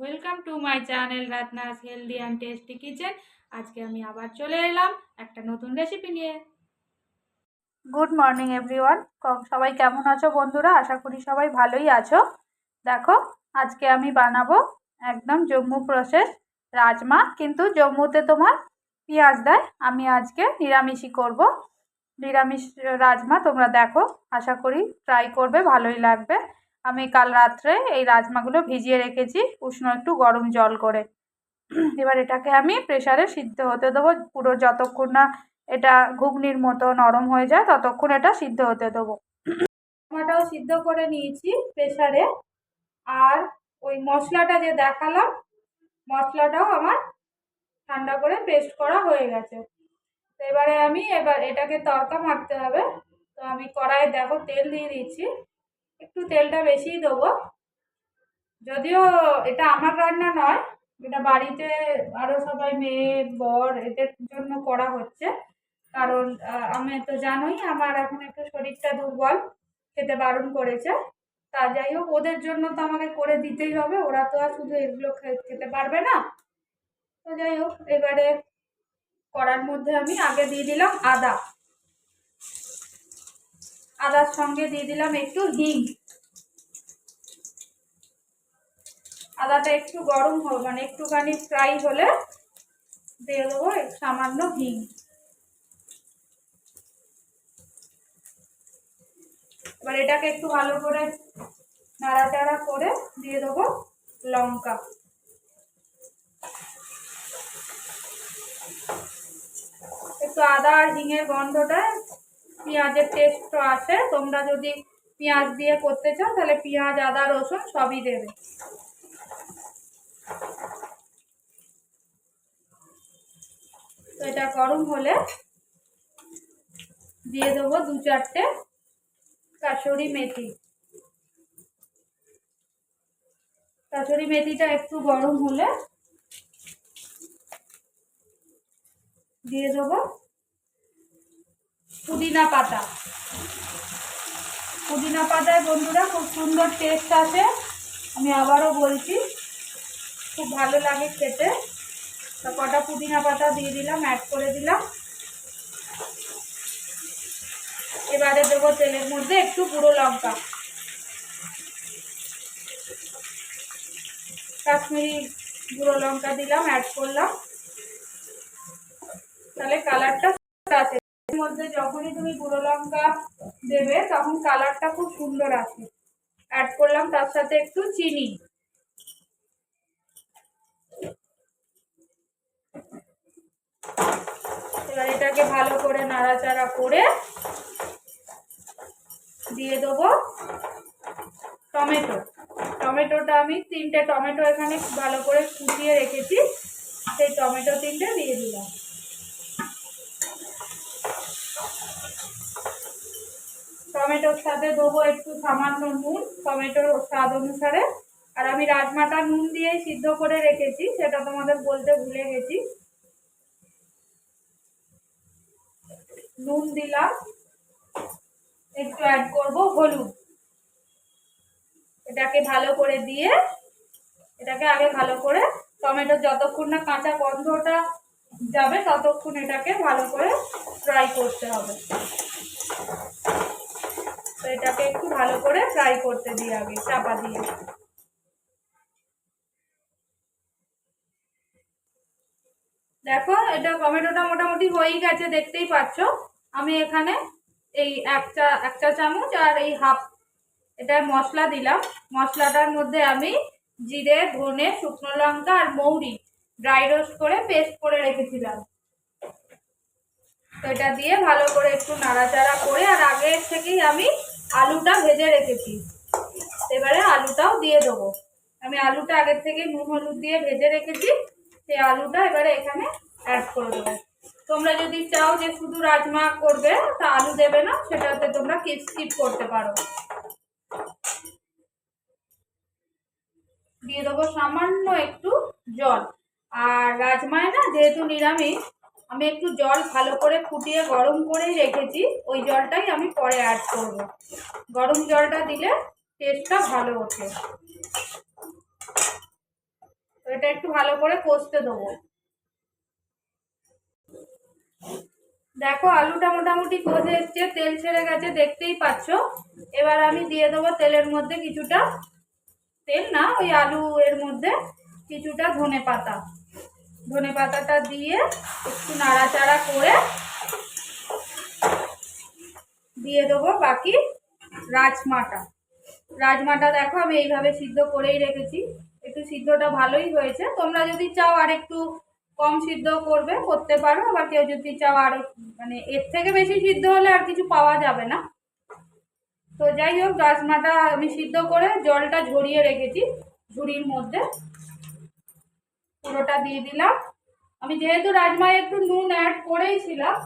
Welcome to my channel রাতনাস healthy and tasty kitchen আজকে আমি আবার চলে এলাম একটা নতুন রেসিপি নিয়ে। গুড মর্নিং এভরিওয়ান সবাই কেমন আছো বন্ধুরা? আশা করি সবাই ভালোই আছো। দেখো, আজকে আমি বানাবো একদম জম্মু প্রসেস রাজমা, কিন্তু জম্মুতে তোমার পেঁয়াজ দেয়। আমি আজকে নিরামিষই করব। নিরামিষ রাজমা তোমরা দেখো, আশা করি ট্রাই করবে, ভালোই লাগবে। আমি কাল রাত্রে এই রাজমাগুলো ভিজিয়ে রেখেছি, উষ্ণ একটু গরম জল করে। এবার এটাকে আমি প্রেশারে সিদ্ধ হতে দেবো। পুরো যতক্ষণ না এটা ঘুগনির মতো নরম হয়ে যায়, ততক্ষণ এটা সিদ্ধ হতে দেবো। রাজমাটাও সিদ্ধ করে নিয়েছি প্রেশারে আর ওই মশলাটা যে দেখালাম, মশলাটাও আমার ঠান্ডা করে পেস্ট করা হয়ে গেছে। তো এবারে আমি এবার এটাকে তরকা মারতে হবে। তো আমি কড়াইয়ে দেখো তেল দিয়ে দিচ্ছি। একটু তেলটা বেশিই দেবো। যদিও এটা আমার রান্না নয়, এটা বাড়িতে আরও সবাই মেয়ে, বর এদের জন্য করা হচ্ছে। কারণ আমি তো জানোই আমার এখন একটু শরীরটা দুর্বল, খেতে বারণ করেছে। তা যাই হোক, ওদের জন্য তো আমাকে করে দিতেই হবে, ওরা তো আর শুধু এগুলো খেতে পারবে না। তো যাই হোক, এবারে করার মধ্যে আমি আগে দিয়ে দিলাম আদা। আদার সঙ্গে দিয়ে দিলাম একটু হিং। আদাটা একটু গরম হবে মানে একটুখানি ফ্রাই হলে দিয়ে দেবো সামান্য হিং। এবার এটাকে একটু ভালো করে নাড়াচাড়া করে দিয়ে দেবো লঙ্কা। একটু আদা আর হিঙের গন্ধটা পেঁয়াজের টেস্ট আসে তোমরা যদি পেঁয়াজ দিয়ে করতে চাও, তাহলে পেঁয়াজ, আদা, রসুন সবই দেবে। এটা গরম হলে দিয়ে দেবো দু চারটে কাসুরি মেথি। কাসুরি মেথিটা একটু গরম হলে দিয়ে দেবো পুদিনা পাতা। পুদিনা পাতায় বন্ধুরা খুব সুন্দর টেস্ট আসে আমি আবারও বলছি, খুব ভালো লাগে খেতে। তা কটা পুদিনা পাতা দিয়ে দিলাম অ্যাড করে দিলাম। এবারে দেবো তেলের মধ্যে একটু গুঁড়ো লঙ্কা। কাশ্মীরি গুঁড়ো লঙ্কা দিলাম অ্যাড করলাম। তাহলে কালারটা আছে মধ্যে যখনই তুমি গুঁড়ো লঙ্কা দেবে, তখন কালারটা খুব সুন্দর আসে অ্যাড করলাম, তার সাথে একটু চিনি। এবার এটাকে ভালো করে নাড়াচাড়া করে দিয়ে দেবো টমেটো। টমেটোটা আমি তিনটে টমেটো এখানে ভালো করে কুচিয়ে রেখেছি। সেই টমেটো তিনটে দিয়ে দিলাম। টমেটোর সাথে দেবো একটু সামান্য নুন টমেটোর স্বাদ অনুসারে। আর আমি রাজমাটা নুন দিয়েই সিদ্ধ করে রেখেছি, সেটা তোমাদের বলতে ভুলে গেছি। নুন দিলাম, একটু অ্যাড করব হলুদ। এটাকে ভালো করে দিয়ে, এটাকে আগে ভালো করে টমেটো যতক্ষণ না কাঁচা গন্ধটা যাবে, ততক্ষণ এটাকে ভালো করে ফ্রাই করতে হবে। এটাকে একটু ভালো করে ফ্রাই করতে দিই আগে, চাপা দিয়ে। দেখো, এটা টমেটোটা মোটামুটি হয়েই গেছে, দেখতেই পাচ্ছ। আমি এখানে এই এক চা এক চা চামচ আর এই হাফ এটা মশলা দিলাম। মশলাটার মধ্যে আমি জিরে, ধনে, শুকনো লঙ্কা আর মৌরি ড্রাই রোস্ট করে পেস্ট করে রেখেছিলাম। তো এটা দিয়ে ভালো করে একটু নাড়াচাড়া করে, আর আগের থেকেই আমি আলুটা ভেজে রেখেছি। এবারে আলুটাও দিয়ে দেবো। আমি আলুটা আগের থেকে নুন হলুদ দিয়ে ভেজে রেখেছি। সেই আলুটা এবারে এখানে অ্যাড করে দেবো। তোমরা যদি চাও যে শুধু রাজমা করবে, তা আলু দেবে না, সেটাতে তোমরা কিপ স্কিপ করতে পারো। দিয়ে দেবো সামান্য একটু জল। আর রাজমায় না, যেহেতু নিরামিষ আমি একটু জল ভালো করে ফুটিয়ে গরম করেই রেখেছি। ওই জলটাই আমি পরে অ্যাড করব। গরম জলটা দিলে টেস্টটা ভালো ওঠে। এটা একটু ভালো করে কষতে দেবো। দেখো, আলুটা মোটামুটি কষে এসছে, তেল ছেড়ে গেছে, দেখতেই পাচ্ছ। এবার আমি দিয়ে দেবো তেলের মধ্যে কিছুটা তেল, না, ওই আলু এর মধ্যে কিছুটা ধনে পাতা ধনে পাতাটা দিয়ে একটু নাড়াচাড়া করে দিয়ে দেবো বাকি রাজমাটা। রাজমাটা দেখো আমি এইভাবে সিদ্ধ করেই রেখেছি। একটু সিদ্ধটা ভালোই হয়েছে। তোমরা যদি চাও আর একটু কম সিদ্ধ করবে, করতে পারো। আবার কেউ যদি চাও আর মানে এর থেকে বেশি সিদ্ধ হলে আর কিছু পাওয়া যাবে না। তো যাই হোক, রাজমাটা আমি সিদ্ধ করে জলটা ঝরিয়ে রেখেছি ঝুড়ির মধ্যে। পুরোটা দিয়ে দিলাম। আমি যেহেতু রাজমায় একটু নুন অ্যাড করেইছিলাম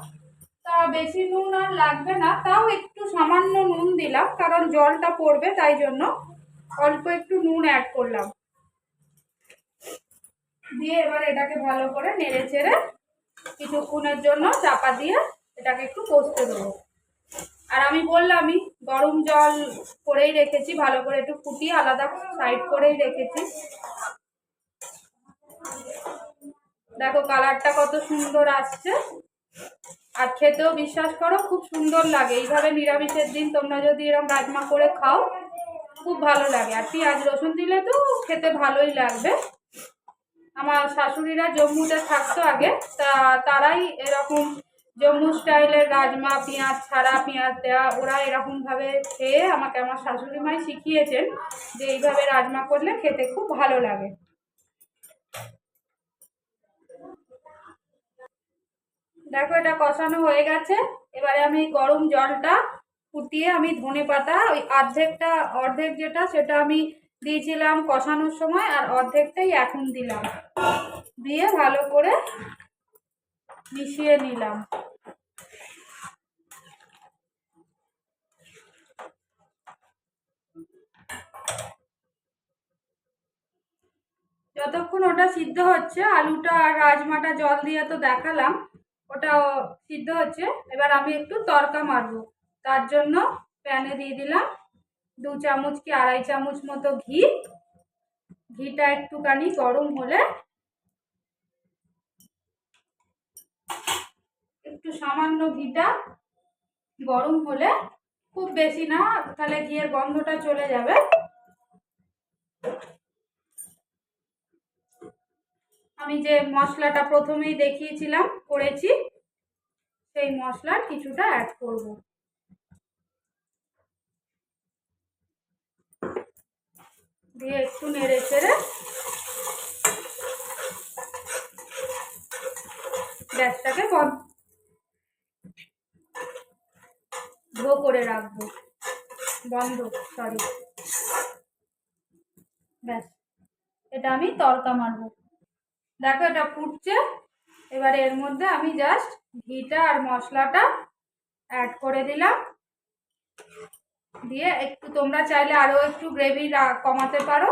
তা বেশি নুন আর লাগবে না, তাও একটু সামান্য নুন দিলাম, কারণ জলটা পড়বে তাই জন্য অল্প একটু নুন অ্যাড করলাম। দিয়ে এবার এটাকে ভালো করে নেড়ে চেড়ে কিছুক্ষণের জন্য চাপা দিয়ে এটাকে একটু কষতে দেবো। আর আমি বললামই, গরম জল করেই রেখেছি, ভালো করে একটু ফুটিয়ে আলাদা সাইড করেই রেখেছি। দেখো কালারটা কত সুন্দর আসছে। আর খেতেও বিশ্বাস করো, খুব সুন্দর লাগে। এইভাবে নিরামিষের দিন তোমরা যদি এরকম রাজমা করে খাও, খুব ভালো লাগে। আর পেঁয়াজ, রসুন দিলে তো খেতে ভালোই লাগবে। আমার শাশুড়িরা জম্মুতে থাকতো আগে, তা তারাই এরকম জম্মু স্টাইলের রাজমা, পেঁয়াজ ছাড়া পেঁয়াজ দেওয়া ওরা এরকমভাবে খেয়ে আমাকে, আমার শাশুড়ি মাই শিখিয়েছেন যে এইভাবে রাজমা করলে খেতে খুব ভালো লাগে। দেখো এটা কষানো হয়ে গেছে। এবারে আমি গরম জলটা ফুটিয়ে আমি ধনে পাতা, ওই অর্ধেকটা অর্ধেক যেটা সেটা আমি দিয়েছিলাম কষানোর সময় আর অর্ধেকটাই এখন দিলাম। দিয়ে ভালো করে মিশিয়ে নিলাম। যতক্ষণ ওটা সিদ্ধ হচ্ছে, আলুটা আর রাজমাটা জল দিয়ে তো দেখালাম ওটা সিদ্ধ হচ্ছে। এবার আমি একটু তরকা মারবো। তার জন্য প্যানে দিয়ে দিলাম দু চামচ কি আড়াই চামচ মতো ঘি। ঘিটা একটুখানি গরম হলে একটু সামান্য ঘিটা গরম হলে খুব বেশি না, তাহলে ঘিয়ের গন্ধটা চলে যাবে। আমি যে মশলাটা প্রথমেই দেখিয়েছিলাম, করেছি, সেই মশলার কিছুটা অ্যাড করব। দিয়ে একটু নেড়ে চেড়ে গ্যাসটাকে বন্ধ করে রাখব। বন্ধ সরি ব্যাস, এটা আমি তরকা মারবো। দেখো এটা ফুটছে। এবারে এর মধ্যে আমি জাস্ট ঘিটা আর মশলাটা অ্যাড করে দিলাম। দিয়ে একটু তোমরা চাইলে আরও একটু গ্রেভি কমাতে পারো।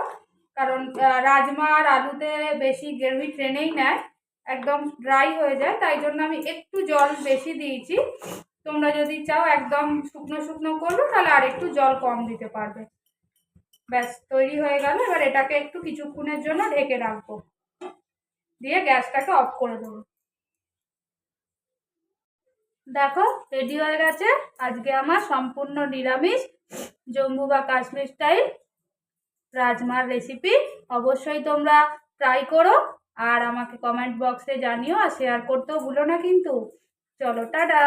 কারণ রাজমা আর আলুতে বেশি গ্রেভি ট্রেনেই নেয়। একদম ড্রাই হয়ে যায়, তাই জন্য আমি একটু জল বেশি দিয়েছি। তোমরা যদি চাও একদম শুকনো শুকনো করবে তাহলে আর একটু জল কম দিতে পারবে। ব্যাস, তৈরি হয়ে গেল। এবার এটাকে একটু কিছুক্ষণের জন্য ঢেকে রাখব। দিয়ে গ্যাসটাকে অফ করে দেবো। দেখো রেডি হয়ে গেছে। আজকে আমার সম্পূর্ণ নিরামিষ জম্মু বা কাশ্মীর স্টাইল রাজমার রেসিপি অবশ্যই তোমরা ট্রাই করো আর আমাকে কমেন্ট বক্সে জানিও আর শেয়ার করতেও ভুলো না কিন্তু। চলো, টাটা!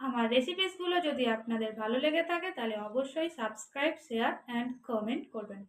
আমার রেসিপিসগুলো যদি আপনাদের ভালো লেগে থাকে, তাহলে অবশ্যই সাবস্ক্রাইব শেয়ার অ্যান্ড কমেন্ট করবেন।